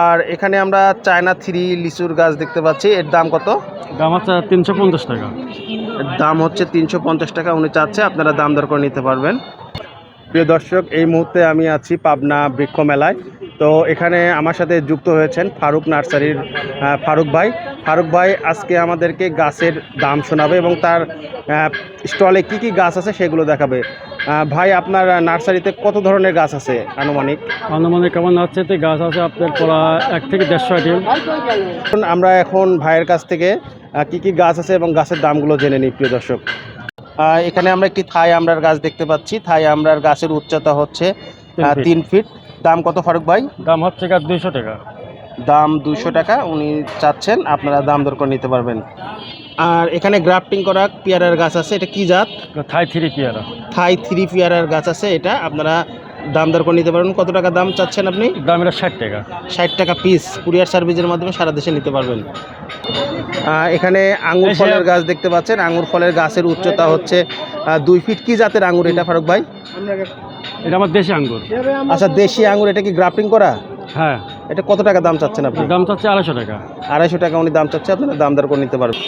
আর এখানে আমরা China three লিচুর গাছ দেখতে পাচ্ছি। এর দাম কত? দাম হচ্ছে তিনশো পঞ্চাশ টাকা। এর দাম হচ্ছে তিনশো পঞ্চাশ টাকা। উনি চাচ্ছে আপনারা দাম দর করে নিতে পারবেন। প্রিয় দর্শক এই মুহূর্তে আমি আছি পাবনা বৃক্ষ মেলায়। তো এখানে আমার সাথে যুক্ত হয়েছেন ফারুক নার্সারির ফারুক ভাই। ফারুক ভাই আজকে আমাদেরকে গাছের দাম শোনাবে এবং তার স্টলে কি কি গাছ আছে সেগুলো দেখাবে। ভাই আপনার নার্সারিতে কত ধরনের গাছ আছে আনুমানিক? আনুমানিক কেমন হচ্ছে তো গাছ আছে আপনার পড়া এক থেকে দেড়শো আইটেম। আমরা এখন ভাইয়ের কাছ থেকে কি কি গাছ আছে এবং গাছের দামগুলো জেনে নিই প্রিয় দর্শক। এখানে আমরা একটি থাই আমরার গাছ দেখতে পাচ্ছি। থাই আমরার গাছের উচ্চতা হচ্ছে তিন ফিট দাম কত ফারুক ভাই? দাম হচ্ছে দুইশো টাকা। দাম দুশো টাকা উনি চাচ্ছেন আপনারা দাম দর করে নিতে পারবেন। আর এখানে গ্রাফটিং করা পেয়ারার গাছ আছে এটা কি জাত? থাই থ্রি পেয়ারা। থাই থ্রি পেয়ারার গাছ আছে এটা আপনারা দাম দর করে নিতে পারবেন। কত টাকা দাম চাচ্ছেন আপনি? দাম এটা ষাট টাকা। ষাট টাকা পিস কুরিয়ার সার্ভিসের মাধ্যমে সারা দেশে নিতে পারবেন। এখানে আঙুর ফলের গাছ দেখতে পাচ্ছেন। আঙুর ফলের গাছের উচ্চতা হচ্ছে দুই ফিট কি জাতের আঙুর এটা ফারুক ভাই? এটা আমার দেশি আঙ্গুর। আচ্ছা দেশি আঙুর এটা কি গ্রাফটিং করা? হ্যাঁ। এটা কত টাকা দাম চাচ্ছেন আপনি? দাম চাচ্ছে আড়াইশো টাকা। আড়াইশো টাকা উনি দাম চাচ্ছে আপনারা দাম দর করে নিতে পারবেন।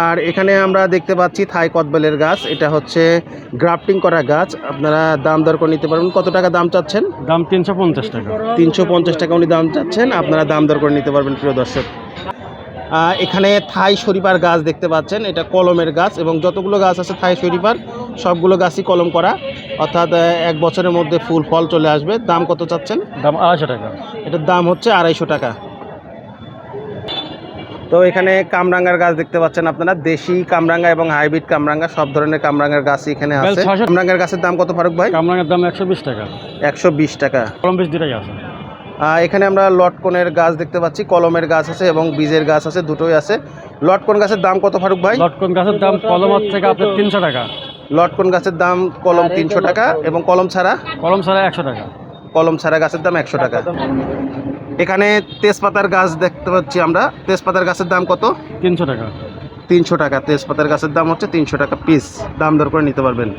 আর এখানে আমরা দেখতে পাচ্ছি থাই কদবেলের গাছ এটা হচ্ছে গ্রাফটিং করা গাছ আপনারা দাম দর করে নিতে পারবেন। কত টাকা দাম চাচ্ছেন? দাম তিনশো পঞ্চাশ টাকা। তিনশো পঞ্চাশ টাকা উনি দাম চাচ্ছেন আপনারা দাম দর করে নিতে পারবেন প্রিয় দর্শক। এখানে থাই শরীফার গাছ দেখতে পাচ্ছেন এটা কলমের গাছ এবং যতগুলো গাছ আছে থাই শরীফার সবগুলো গাছই কলম করা। অর্থাৎ এক বছরের মধ্যে ফুল ফল চলে আসবে। দাম কত চাচ্ছেন? দাম আড়াইশো টাকা। এটার দাম হচ্ছে আড়াইশো টাকা। তো এখানে কামরাঙ্গার গাছ দেখতে পাচ্ছেন আপনারা। দেশি কামরাঙ্গা এবং হাইব্রিড কামরাঙ্গা সব ধরনের কামরাঙ্গার গাছই এখানে আছে। কামরাঙ্গার গাছের দাম কত ফারুক ভাই? কামরাঙের দাম একশো বিশ টাকা। একশো বিশ টাকা। কলম বিশ দুটাই আছে। এখানে আমরা লটকনের গাছ দেখতে পাচ্ছি। কলমের গাছ আছে এবং বীজের গাছ আছে দুটোই আছে। লটকন গাছের দাম কত ফারুক ভাই? লটকন গাছের দাম কলম থেকে আপনার তিনশো টাকা। লটকন গাছের দাম কলম তিনশো টাকা এবং কলম ছাড়া? কলম ছাড়া একশো টাকা। কলম ছাড়া গাছের দাম একশো টাকা। এখানে তেজপাতার গাছ দেখতে পাচ্ছি আমরা। তেজপাতার গাছের দাম কত? তিনশো টাকা। তিনশো টাকা। তেজপাতার গাছের দাম হচ্ছে তিনশো টাকা পিস দাম দর করে নিতে পারবেন।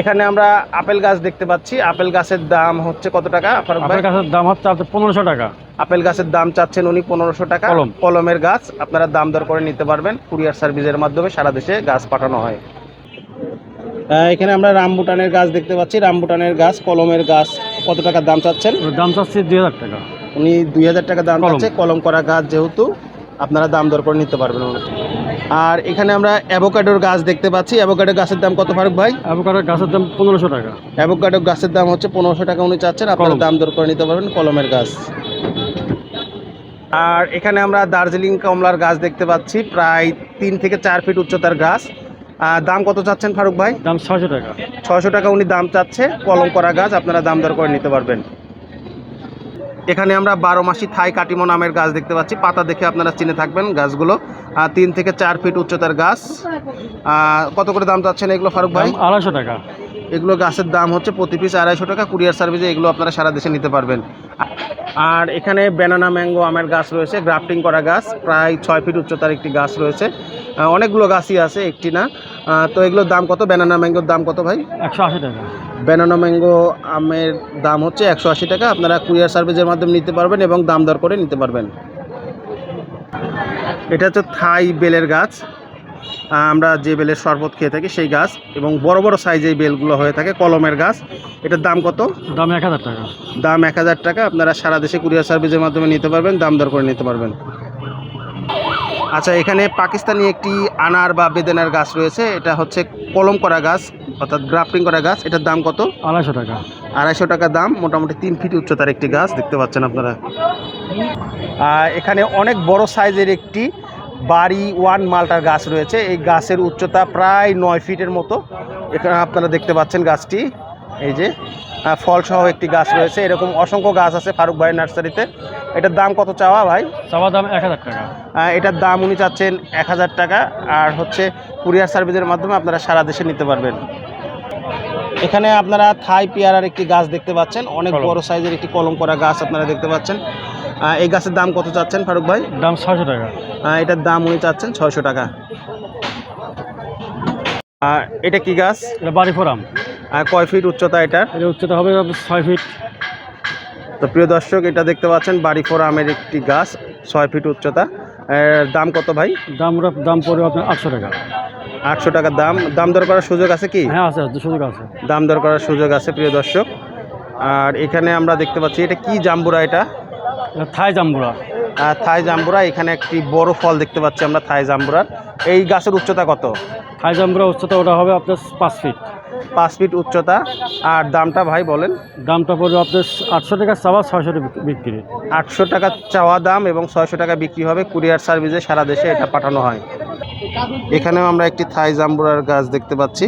এখানে আমরা আপেল গাছ দেখতে পাচ্ছি। আপেল গাছের দাম হচ্ছে কত টাকা? আপনার গাছের দাম হচ্ছে আপনার পনেরোশো টাকা। আপেল গাছের দাম চাচ্ছেন উনি পনেরোশো টাকা। কলম। কলমের গাছ আপনারা দাম দর করে নিতে পারবেন। কুরিয়ার সার্ভিসের মাধ্যমে সারা দেশে গাছ পাঠানো হয়। এখানে আমরা রামবুটানের গাছ দেখতে পাচ্ছি। রামবুটানের গাছ কলমের গাছ কত টাকার দাম চাচ্ছেন? দাম চাচ্ছি দুই হাজার টাকা। উনি দুই হাজার টাকা দাম চাচ্ছে। কলম করা গাছ যেহেতু আপনারা দাম দর করে নিতে পারবেন আর এখানে আমরা অ্যাভোকাডোর গাছ দেখতে পাচ্ছি। অ্যাভোকাডো গাছের দাম কত ফারুক ভাই? অ্যাভোকাডোর গাছের দাম পনেরোশো টাকা। অ্যাভোকাডো গাছের দাম হচ্ছে পনেরোশো টাকা। উনি চাচ্ছেন আপনারা দাম দর করে নিতে পারবেন কলমের গাছ। আর এখানে আমরা দার্জিলিং কমলার গাছ দেখতে পাচ্ছি প্রায় তিন থেকে চার ফিট উচ্চতার গাছ। দাম কত চাচ্ছেন ফারুক ভাই? দাম ছয়শো টাকা। ছয়শো টাকা উনি দাম চাচ্ছে কলম করা গাছ আপনারা দাম দর করে নিতে পারবেন। এখানে আমরা বারো মাসি থাই কাটিমো নামের গাছ দেখতে পাচ্ছি পাতা দেখে আপনারা চিনে থাকবেন গাছগুলো। তিন থেকে চার ফিট উচ্চতার গাছ। কত করে দাম চাচ্ছেন এগুলো ফারুক ভাই? আড়াইশো টাকা। এগুলো গাছের দাম হচ্ছে প্রতি পিস আড়াইশো টাকা। কুরিয়ার সার্ভিসে এগুলো আপনারা সারা দেশে নিতে পারবেন। আর এখানে ব্যানানা ম্যাঙ্গো আমের গাছ রয়েছে গ্রাফটিং করা গাছ প্রায় ছয় ফিট উচ্চতার একটি গাছ রয়েছে। অনেকগুলো গাছই আছে একটি না তো এগুলোর দাম কত? ব্যানানা ম্যাঙ্গোর দাম কত ভাই? একশো আশি টাকা। ব্যানানা ম্যাঙ্গো আমের দাম হচ্ছে একশো আশি টাকা। আপনারা কুরিয়ার সার্ভিসের মাধ্যমে নিতে পারবেন এবং দাম দর করে নিতে পারবেন। এটা হচ্ছে থাই বেলের গাছ। আমরা যে বেলের শরবত খেয়ে থাকি সেই গাছ এবং বড় বড় সাইজে এই বেলগুলো হয়ে থাকে কলমের গাছ। এটার দাম কত? দাম এক হাজার টাকা। দাম এক হাজার টাকা। আপনারা সারা দেশে কুরিয়ার সার্ভিসের মাধ্যমে নিতে পারবেন দাম দর করে নিতে পারবেন। আচ্ছা এখানে পাকিস্তানি একটি আনার বা বেদেনার গাছ রয়েছে। এটা হচ্ছে কলম করা গাছ অর্থাৎ গ্রাফটিং করা গাছ। এটার দাম কত? আড়াইশো টাকা। আড়াইশো টাকা দাম। মোটামুটি তিন ফিট উচ্চতার একটি গাছ দেখতে পাচ্ছেন আপনারা। আর এখানে অনেক বড় সাইজের একটি বাড়ি ওয়ান মালটার গাছ রয়েছে। এই গাছের উচ্চতা প্রায় নয় ফিটের মতো। এখানে আপনারা দেখতে পাচ্ছেন গাছটি। এই যে ফলসহ একটি গাছ রয়েছে। এরকম অসংখ্য গাছ আছে ফারুক ভাই নার্সারিতে। এটার দাম কত চাওয়া ভাই? চাওয়া দাম এক হাজার টাকা। এটার দাম উনি চাচ্ছেন এক হাজার টাকা। আর হচ্ছে কুরিয়ার সার্ভিসের মাধ্যমে আপনারা সারা দেশে নিতে পারবেন। এখানে আপনারা থাই পেয়ারার একটি গাছ দেখতে পাচ্ছেন। অনেক বড় সাইজের একটি কলম করা গাছ আপনারা দেখতে পাচ্ছেন। এই গাছের দাম কত চাচ্ছেন ফারুক ভাই? দাম ছয়শো টাকা। এটার দাম উনি চাচ্ছেন ছয়শো টাকা। এটা কি গাছ? এটা বাড়ি ফোরাম আর কয় ফিট উচ্চতা এটার? এর উচ্চতা হবে ছয় ফিট। তো প্রিয় দর্শক এটা দেখতে পাচ্ছেন বাড়ি ফোর আমের একটি গাছ ছয় ফিট উচ্চতা। দাম কত ভাই? দাম দাম পড়বে আপনার আটশো টাকা। আটশো টাকা দাম। দাম দর করার সুযোগ আছে কি? হ্যাঁ আছে সুযোগ আছে। দাম দর করার সুযোগ আছে প্রিয় দর্শক। আর এখানে আমরা দেখতে পাচ্ছি এটা কি জাম্বুরা এটা এটা? থাই জাম্বুরা। থাই জাম্বুরা এখানে একটি বড় ফল দেখতে পাচ্ছি আমরা থাই জাম্বুরার। এই গাছের উচ্চতা কত? থাই জাম্বুরা উচ্চতা ওটা হবে আপনার পাঁচ ফিট। পাঁচ ফিট উচ্চতা। আর দামটা ভাই বলেন। দামটা পড়বে আপনার আটশো টাকা চাওয়া ছয়শো বিক্রি। আটশো টাকা চাওয়া দাম এবং ছয়শো টাকা বিক্রি হবে কুরিয়ার সার্ভিসে সারা দেশে এটা পাঠানো হয়। এখানেও আমরা একটি থাই জাম্বুরার গাছ দেখতে পাচ্ছি।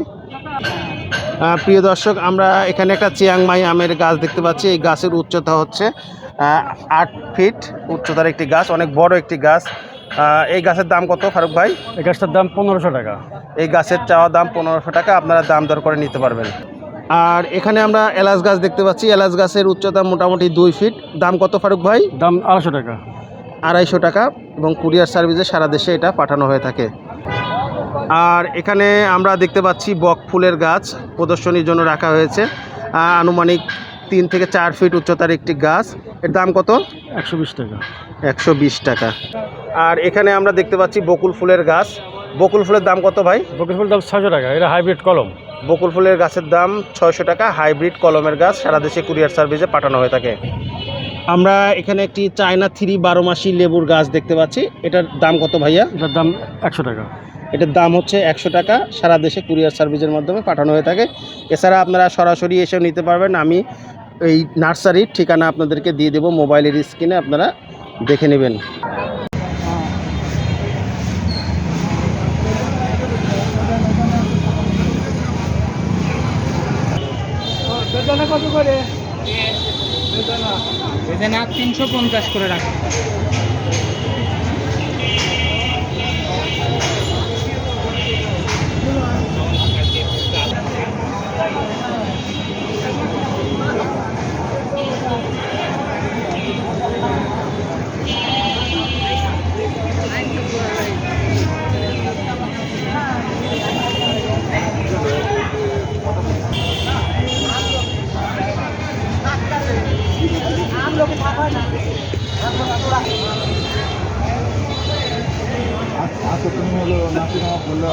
প্রিয় দর্শক আমরা এখানে একটা চিয়াংমাই আমের গাছ দেখতে পাচ্ছি। এই গাছের উচ্চতা হচ্ছে আট ফিট উচ্চতার একটি গাছ অনেক বড় একটি গাছ। এই গাছের দাম কত ফারুক ভাই? এই গাছটার দাম পনেরোশো টাকা। এই গাছের চাওয়া দাম পনেরোশো টাকা আপনারা দাম দর করে নিতে পারবেন। আর এখানে আমরা এলাচ গাছ দেখতে পাচ্ছি এলাচ গাছের উচ্চতা মোটামুটি দুই ফিট দাম কত ফারুক ভাই? দাম আড়াইশো টাকা। আড়াইশো টাকা এবং কুরিয়ার সার্ভিসে সারা দেশে এটা পাঠানো হয়ে থাকে। আর এখানে আমরা দেখতে পাচ্ছি বক ফুলের গাছ প্রদর্শনীর জন্য রাখা হয়েছে। আনুমানিক তিন থেকে চার ফিট উচ্চতার একটি গাছ। এর দাম কত? একশো বিশ টাকা। একশো বিশ টাকা। আর এখানে আমরা দেখতে পাচ্ছি বকুল ফুলের গাছ। বকুল ফুলের দাম কত ভাই? বকুল ফুল দাম ছয়শো টাকা। এটা হাইব্রিড কলম। বকুল ফুলের গাছের দাম ছয়শো টাকা। হাইব্রিড কলমের গাছ সারা দেশে কুরিয়ার সার্ভিসে পাঠানো হয়ে থাকে। আমরা এখানে একটি চায়না থ্রি বারো মাসি লেবুর গাছ দেখতে পাচ্ছি। এটার দাম কত ভাইয়া? এটার দাম একশো টাকা। এটার দাম হচ্ছে একশো টাকা। সারা দেশে কুরিয়ার সার্ভিসের মাধ্যমে পাঠানো হয়ে থাকে। এছাড়া আপনারা সরাসরি এসেও নিতে পারবেন। আমি এই নার্সারির ঠিকানা আপনাদেরকে দিয়ে দেবো, মোবাইলের স্ক্রিনে আপনারা দেখে নেবেন। বেদানা তিনশো পঞ্চাশ করে রাখো। আপনার না